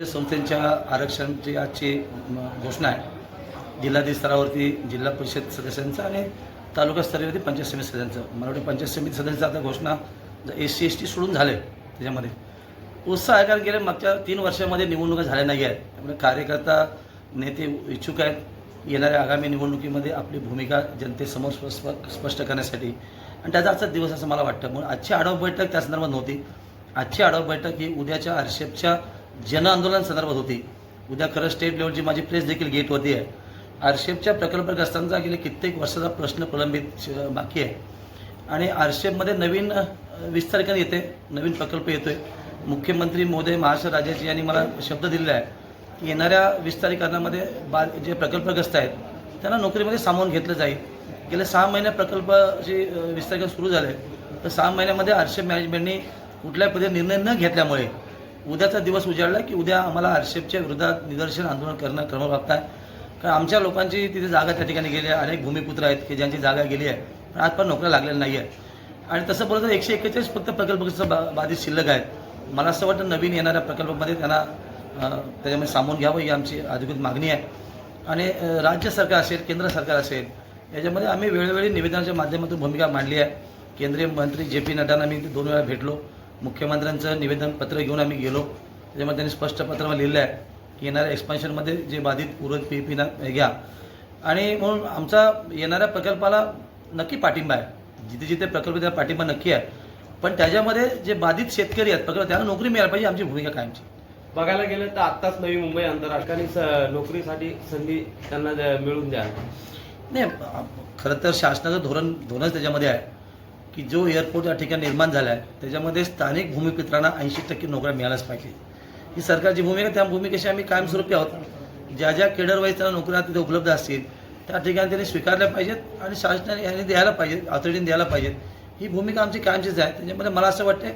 संस्थेच्या आरक्षणाची आजची घोषणा आहे. जिल्हाधिकारी स्तरावरती जिल्हा परिषद सदस्यांचं आणि तालुका स्तरावरती पंचायत समिती सदस्यांचं. मला वाटतं पंचायत समिती सदस्यांचं आता घोषणा एस सी एस टी सोडून झाले त्याच्यामध्ये. उत्साह आहे कारण गेल्या मागच्या तीन वर्षामध्ये निवडणुका झाल्या नाही आहेत. त्यामुळे कार्यकर्ता नेते इच्छुक आहेत. येणाऱ्या आगामी निवडणुकीमध्ये आपली भूमिका जनतेसमोर स्पष्ट करण्यासाठी. आणि त्याचा आजचा दिवस असं मला वाटतं. म्हणून आजची आढावा बैठक त्या संदर्भात नव्हती. आजची आढावा बैठक ही उद्याच्या आरशेपच्या जन आंदोलन संदर्भात होती. उद्या खरं स्टेट लेवलची माझी प्रेस देखील गेटवरती आहे. आरशेपच्या प्रकल्पग्रस्तांचा गेले कित्येक वर्षाचा प्रश्न प्रलंबित श- बाकी आहे. आणि आरशेपमध्ये नवीन विस्तारकरण वीस तारखेला येते नवीन प्रकल्प येतोय. मुख्यमंत्री मोदी महाराष्ट्र राज्याचे यांनी मला शब्द दिलेला आहे की येणाऱ्या वीस तारखांमध्ये बा जे प्रकल्पग्रस्त आहेत त्यांना नोकरीमध्ये सामावून घेतलं जाईल. गेल्या सहा महिने प्रकल्प जे वीस तारखेला सुरू झाले तर सहा महिन्यामध्ये आरशेप मॅनेजमेंटनी कुठल्याही पद्धतीने निर्णय न घेतल्यामुळे उद्याचा दिवस उजाडला की उद्या आम्हाला आरशेपच्या विरोधात निदर्शन आंदोलन करणं क्रमप्राप्त आहे कारण आमच्या लोकांची तिथे जागा त्या ठिकाणी गेली आहे. अनेक भूमिपुत्र आहेत की ज्यांची जागा गेली आहे. पण आज पण नोकऱ्या लागलेल्या नाही आहे आणि तसं बोललं तर एकशे एक्केचाळीस फक्त प्रकल्पचं बा बाधित शिल्लक आहेत? मला असं वाटतं नवीन येणाऱ्या प्रकल्पामध्ये त्यांना त्याच्यामध्ये सामावून घ्यावं ही आमची अधिकृत मागणी आहे. आणि राज्य सरकार असेल केंद्र सरकार असेल याच्यामध्ये आम्ही वेळोवेळी निवेदनाच्या माध्यमातून भूमिका मांडली आहे. केंद्रीय मंत्री जे पी नड्डांना मी दोन वेळा भेटलो. मुख्यमंत्र्यांचं निवेदन पत्र घेऊन आम्ही गेलो. त्याच्यामध्ये त्यांनी स्पष्ट पत्र लिहिलं आहे की येणाऱ्या एक्सपान्शनमध्ये जे बाधित उरत पी पीना घ्या. आणि म्हणून आमचा येणाऱ्या प्रकल्पाला नक्की पाठिंबा आहे. जिथे जिथे प्रकल्प त्या पाठिंबा नक्की आहे. पण त्याच्यामध्ये जे बाधित शेतकरी आहेत प्रकल्प त्यांना नोकरी मिळायला पाहिजे आमची भूमिका कायमची बघायला गेलं तर आत्ताच नवी मुंबई आंतरराष्ट्रीय स- नोकरीसाठी संधी त्यांना मिळून द्या. नाही खरं तर शासनाचं धोरण धोरणच त्याच्यामध्ये आहे. की जो एअरपोर्ट या ठिकाणी निर्माण झाला आहे त्याच्यामध्ये स्थानिक भूमिपुत्रांना ऐंशी टक्के नोकऱ्या मिळाल्याच पाहिजे. ही सरकारची भूमिका त्या भूमिकेशी आम्ही कायमस्वरूपी आहोत. ज्या ज्या केडर वाईज त्यांना नोकऱ्या तिथे उपलब्ध असतील त्या ठिकाणी त्यांनी स्वीकारल्या पाहिजेत आणि शासनाने यांनी द्यायला पाहिजे ऑथॉरिटीने द्यायला पाहिजेत. ही भूमिका आमची कायमचीच आहे. त्याच्यामध्ये मला असं वाटतं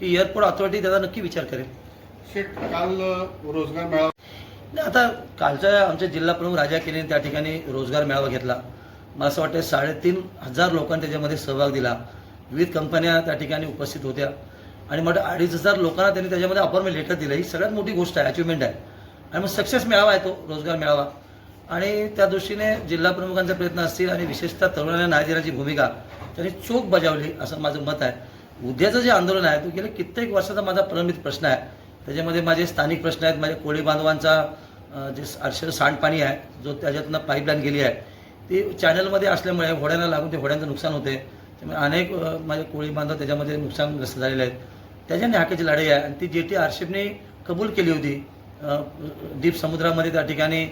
की एअरपोर्ट ऑथॉरिटी त्याचा नक्की विचार करेल. काल रोजगार मेळावा आता कालच्या आमचे जिल्हा प्रमुख राजा केले त्या ठिकाणी रोजगार मेळावा घेतला. मला असं वाटतं साडेतीन हजार लोकांनी त्याच्यामध्ये सहभाग दिला. विविध कंपन्या त्या ठिकाणी उपस्थित होत्या. आणि मग अडीच हजार लोकांना त्यांनी त्याच्यामध्ये अपॉइंटमेंट लेटर दिलं. ही सगळ्यात मोठी गोष्ट आहे अचिव्हमेंट आहे. आणि मग सक्सेस मिळावा आहे तो रोजगार मिळावा. आणि त्या दृष्टीने जिल्हा प्रमुखांचे प्रयत्न असतील आणि विशेषतः तरुणांना न्याय देण्याची भूमिका त्यांनी चोख बजावली असं माझं मत आहे. उद्याचं जे आंदोलन आहे तो गेले कित्येक वर्षाचा माझा प्रलंबित प्रश्न आहे. त्याच्यामध्ये माझे स्थानिक प्रश्न आहेत. माझ्या कोळी बांधवांचा जे अक्षर सांडपाणी आहे जो त्याच्यातनं पाईपलाईन गेली आहे. ती चॅनलमध्ये असल्यामुळे होड्यांना लागून ते होड्यांचं नुकसान होते. त्यामुळे अनेक माझे कोळी बांधव त्याच्यामध्ये नुकसानग्रस्त झालेले आहेत. त्याच्याने हाकेची लढाई आहे. आणि ती जेटी आरशिपने कबूल केली होती दीप समुद्रामध्ये त्या ठिकाणी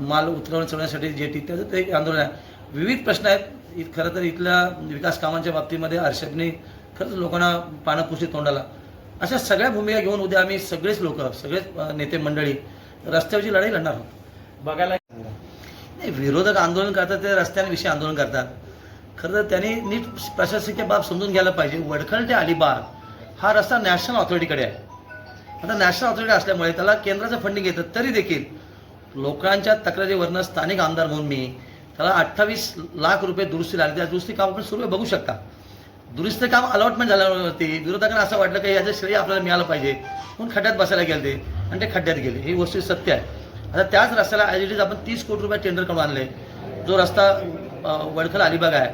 माल उतरवून चढवण्यासाठी जेटी त्याचं ते एक आंदोलन आहे. विविध प्रश्न आहेत. खरं तर इथल्या विकास कामांच्या बाबतीमध्ये आरशेपने खरंच लोकांना पानं पुसली तोंडाला. अशा सगळ्या भूमिका घेऊन उद्या आम्ही सगळेच लोक सगळेच नेते मंडळी रस्त्यावरची लढाई लढणार आहोत. बघायला नाही विरोधक आंदोलन करतात ते रस्त्यांविषयी आंदोलन करतात. खरं तर त्यांनी नीट प्रशासकीय बाब समजून घ्यायला पाहिजे. वडखल ते अलिबाग हा रस्ता नॅशनल ऑथॉरिटीकडे आहे. आता नॅशनल ऑथॉरिटी असल्यामुळे त्याला केंद्राचं फंडिंग येतं तरी देखील लोकांच्या तक्रारीवरनं स्थानिक आमदार म्हणून मी त्याला अठ्ठावीस लाख रुपये दुरुस्ती लागली. त्या दुरुस्ती काम आपण सुरू बघू शकता. दुरुस्ती काम अलॉटमेंट झाल्यावरती विरोधकांना असं वाटलं की याचं श्रेय आपल्याला मिळालं पाहिजे. म्हणून खड्ड्यात बसायला गेले ते आणि ते खड्ड्यात गेले. ही वस्तू सत्य आहे. आता त्याच रस्त्याला ॲज इट इज आपण तीस कोटी रुपये टेंडर करून आणले. जो रस्ता वडखल अलिबाग आहे.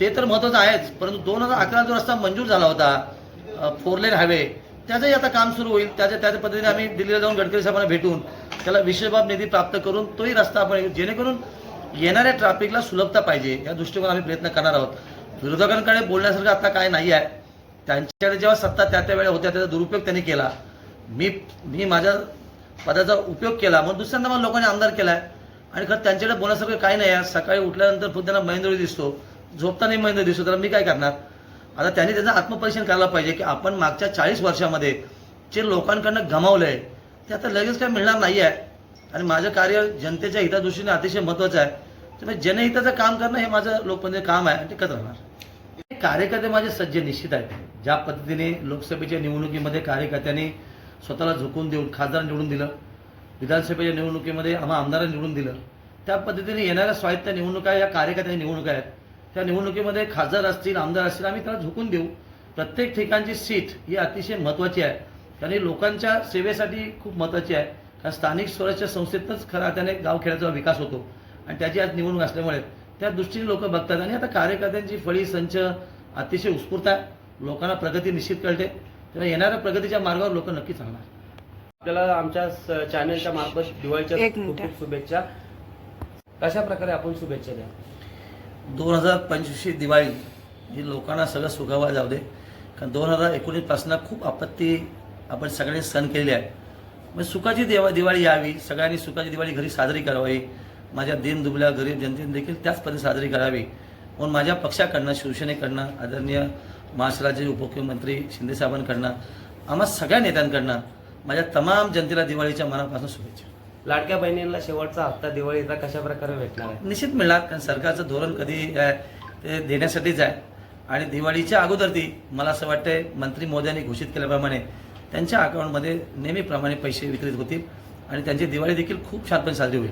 ते तर महत्त्वाचं आहेच परंतु दोन हजार अकरा जो रस्ता मंजूर झाला होता फोर लेन हायवे त्याचंही आता काम सुरू होईल. त्याच्या त्याच्या पद्धतीने आम्ही दिल्लीला जाऊन गडकरी साहेबांना भेटून त्याला विशेषबाब निधी प्राप्त करून तोही रस्ता आपण जेणेकरून येणाऱ्या ट्रॅफिकला सुलभता पाहिजे या दृष्टिकोन आम्ही प्रयत्न करणार आहोत. विरोधकांकडे बोलण्यासारखं आता काय नाही आहे. त्यांच्याकडे जेव्हा सत्ता त्या त्या वेळेला होत्या त्याचा दुरुपयोग त्यांनी केला. मी मी माझ्या पदाचा उपयोग केला म्हणून दुसऱ्यांदा मला लोकांनी आमदार केला आहे आणि खरं त्यांच्याकडे बोलण्यासारखं काही नाही आहे. सकाळी उठल्यानंतर फक्त त्यांना महेंद्र दिसतो. झोपतानाही महेंद्र दिसतो. तर मी काय करणार? आता त्यांनी त्याचं आत्मपरीक्षण करायला पाहिजे की आपण मागच्या चाळीस वर्षामध्ये जे लोकांकडनं गमावलं आहे ते आता लगेच काय मिळणार नाही आहे आणि माझं कार्य जनतेच्या हितादृष्टीने अतिशय महत्त्वाचं आहे. त्यामुळे जनहिताचं काम करणं हे माझं लोकप्रिय काम आहे. आणि ते करत राहणार. कार्यकर्ते माझे सज्ज निश्चित आहेत. ज्या पद्धतीने लोकसभेच्या निवडणुकीमध्ये कार्यकर्त्यांनी स्वतःला झुकून देऊन खासदार निवडून दिलं. विधानसभेच्या निवडणुकीमध्ये आम्हा आमदारांनी निवडून दिलं. त्या पद्धतीने येणाऱ्या स्वायत्त निवडणुका या कार्यकर्त्यांच्या निवडणुका आहेत. त्या निवडणुकीमध्ये खासदार असतील आमदार असतील आम्ही त्याला झुकून देऊ. प्रत्येक ठिकाणची सीट ही अतिशय महत्त्वाची आहे. आणि लोकांच्या सेवेसाठी खूप महत्त्वाची आहे. कारण स्थानिक स्वराज्य संस्थेतच खरा अर्थाने गावखेड्याचा विकास होतो. आणि त्याची आज निवडणूक असल्यामुळे त्या दृष्टीने लोक बघतात. आणि आता कार्यकर्त्यांची फळी संच अतिशय उत्स्फूर्त आहे. लोकांना प्रगती निश्चित कळते तेव्हा येणाऱ्या प्रगतीच्या मार्गावर लोक नक्की चालणार. आपल्याला आमच्या चॅनलच्या मार्फत दिवाळीच्या एक खूप. खूप शुभेच्छा. कशा प्रकारे आपण शुभेच्छा द्या दोन हजार पंचवीसची दिवाळी ही लोकांना सगळं सुगावा जाऊ दे. कारण दोन हजार एकोणीसपासून खूप आपत्ती आपण सगळ्यांनी सण केलेली आहे. मग सुखाची देवा दिवाळी यावी. सगळ्यांनी सुखाची दिवाळी घरी साजरी करावी. माझ्या दिन दुबल्या गरीब जनतेने देखील त्याच पद्धती साजरी करावी. म्हणून माझ्या पक्षाकडनं शिवसेनेकडनं आदरणीय महाराष्ट्राचे उपमुख्यमंत्री शिंदेसाहेबांकडनं आम्हा सगळ्या नेत्यांकडनं माझ्या तमाम जनतेला दिवाळीच्या मनापासून शुभेच्छा. लाडक्या बहिणींना शेवटचा हप्ता दिवाळीचा कशा प्रकारे भेटणार आहे? निश्चित मिळणार कारण सरकारचं धोरण कधी आहे ते देण्यासाठीच आहे. आणि दिवाळीच्या अगोदर ती मला असं वाटतंय मंत्री मोदयांनी घोषित केल्याप्रमाणे त्यांच्या अकाउंटमध्ये नेहमीप्रमाणे पैसे वितरित होतील आणि त्यांची दिवाळी देखील खूप छानपणे साजरी होईल.